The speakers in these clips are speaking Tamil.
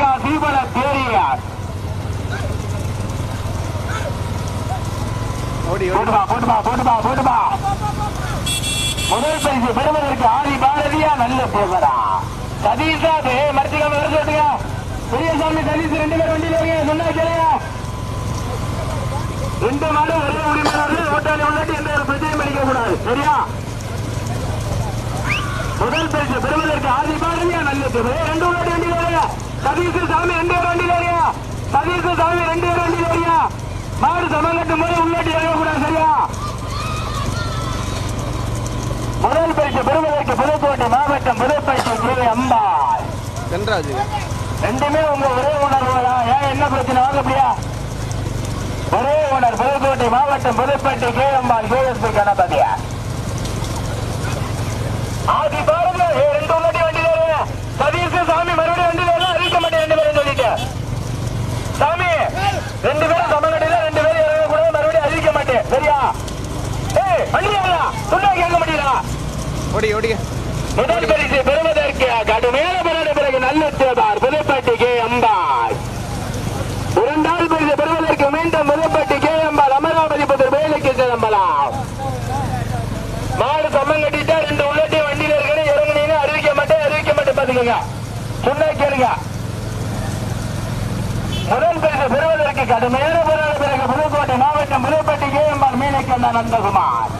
வைகா தீபல தேரியார் முதல் பரிசு பெறுவதற்கு ஆதி பாரதியா நல்ல பேசுறா. சதீஷா தே மருத்துவம் வர சொல்லுங்க பெரியசாமி சதீஷ் ரெண்டு பேர் வண்டியில் வரீங்க சொன்னா கேளுங்க. ரெண்டு மாடு ஒரே உரிமையாளர்கள் ஓட்டாளி உள்ளாட்டி எந்த ஒரு பிரச்சனையும் அளிக்க கூடாது. சரியா? முதல் பரிசு பெறுவதற்கு ஆதி பாரதியா நல்ல ரெண்டு உள்ளாட்டி சதீஷ் சாமி ரெண்டு பேர் வண்டியில் வரீங்க சதீஷ் சாமி ரெண்டு பேர் வண்டியில் வரீங்க மாடு சமங்கட்டும் போது உள்ளாட்டி இறங்கக்கூடாது சரியா? முதல் பரிசு பெறுவதற்கு புதுக்கோட்டை மாவட்டம் புதுப்பரிசு குரு அம்பாள். தென்ராஜ் ரெண்டுமே உங்க ஒரே உணர்வுகளா ஏன் என்ன பிரச்சனை? வாங்க அப்படியா? ஒரே உணர். புதுக்கோட்டை மாவட்டம் புதுப்பட்டி கே அம்பாள் கேஎஸ்பி கணபதியா ஆதி பாருங்க ரெண்டு உள்ளாட்டி வண்டியில வருங்க சதீஷ் சாமி மறுபடியும் வண்டியில வரலாம் அறிவிக்க மாட்டேன் ரெண்டு பேரும் சொல்லிட்டு சாமி ரெண்டு பேரும் சமகடையில ரெண்டு பேரும் இறங்க கூட மறுபடியும் அறிவிக்க மாட்டேன் சரியா ஏய் வண்டியா சொன்னா கேட்க முடியல ஓடி ஓடி. முதல் பரிசு பெறுவதற்கு கடுமையான போராட பிறகு நல்ல தேவார் புதுப்பட்டி கே அம்பாள் இரண்டாவது பரிசு பெறுவதற்கு மீண்டும் புதுப்பட்டி கே அம்பாள் அமராவதி புதர் வேலைக்கு கிளம்பலாம். மாடு சம்மம் கட்டிட்டா ரெண்டு உள்ளட்டி வண்டியில் இருக்கிற இறங்குனீங்க அறிவிக்க மாட்டேன் அறிவிக்க மாட்டேன் பாத்துக்கோங்க சொன்னா கேளுங்க. முதல் பரிசு பெறுவதற்கு கடுமையான போராட பிறகு புதுக்கோட்டை மாவட்டம் புதுப்பட்டி கே அம்பாள் மீனக்கண்ணா நந்தகுமார்.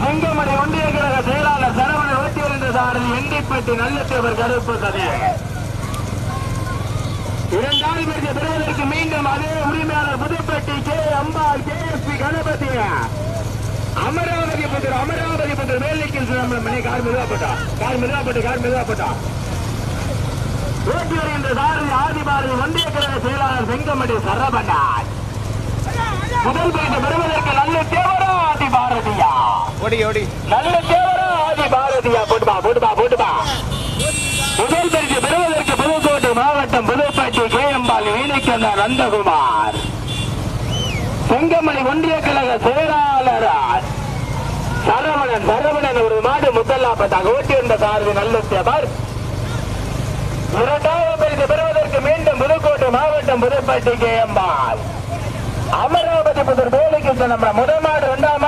சிங்கமணி ஒன்றிய கழக செயலாளர் சரவணன் ஓட்டி இரண்டு சாரதி எண்டிப்பட்டி நல்லத்தேவர் கருப்பு கதையர் இரண்டாவது பெரிய பிறகு மீண்டும் அதே உரிமையாளர் Puduppatti K. Ambal K. S. P. Ganapathi. Amaravathi Puthar Amaravathi Puthar வேலைக்கு சிதம்பரம் கார் மெதுவாப்பட்டா கார் மெதுவாப்பட்டு கார் மெதுவாப்பட்டா ஓட்டியர் என்ற சாரதி ஆதிபாரதி ஒன்றிய கழக செயலாளர் செங்கமணி சரபண்டார் முதல் பெரிய பெறுவதற்கு ஓடி ஓடி. நல்ல தேவரா ஆதி பாரதியா போட்டுமா போட்டுமா போட்டுமா முதல் பரிசு பெறுவதற்கு புதுக்கோட்டை மாவட்டம் புதுப்பாட்டி கே கேஎம்பால் வீணிக்கந்த நந்தகுமார். செங்கமணி ஒன்றிய கழக செயலாளர் சரவணன் சரவணன் ஒரு மாடு முதலாப்பதாக ஓட்டியிருந்த சார்பு நல்ல தேவர். இரண்டாவது பரிசு பெறுவதற்கு மீண்டும் புதுக்கோட்டை மாவட்டம் புதுப்பாட்டி கே கேஎம்பால் அமராவதி புதர் வேலைக்கு நம்ம முதல் மாடு இரண்டாம்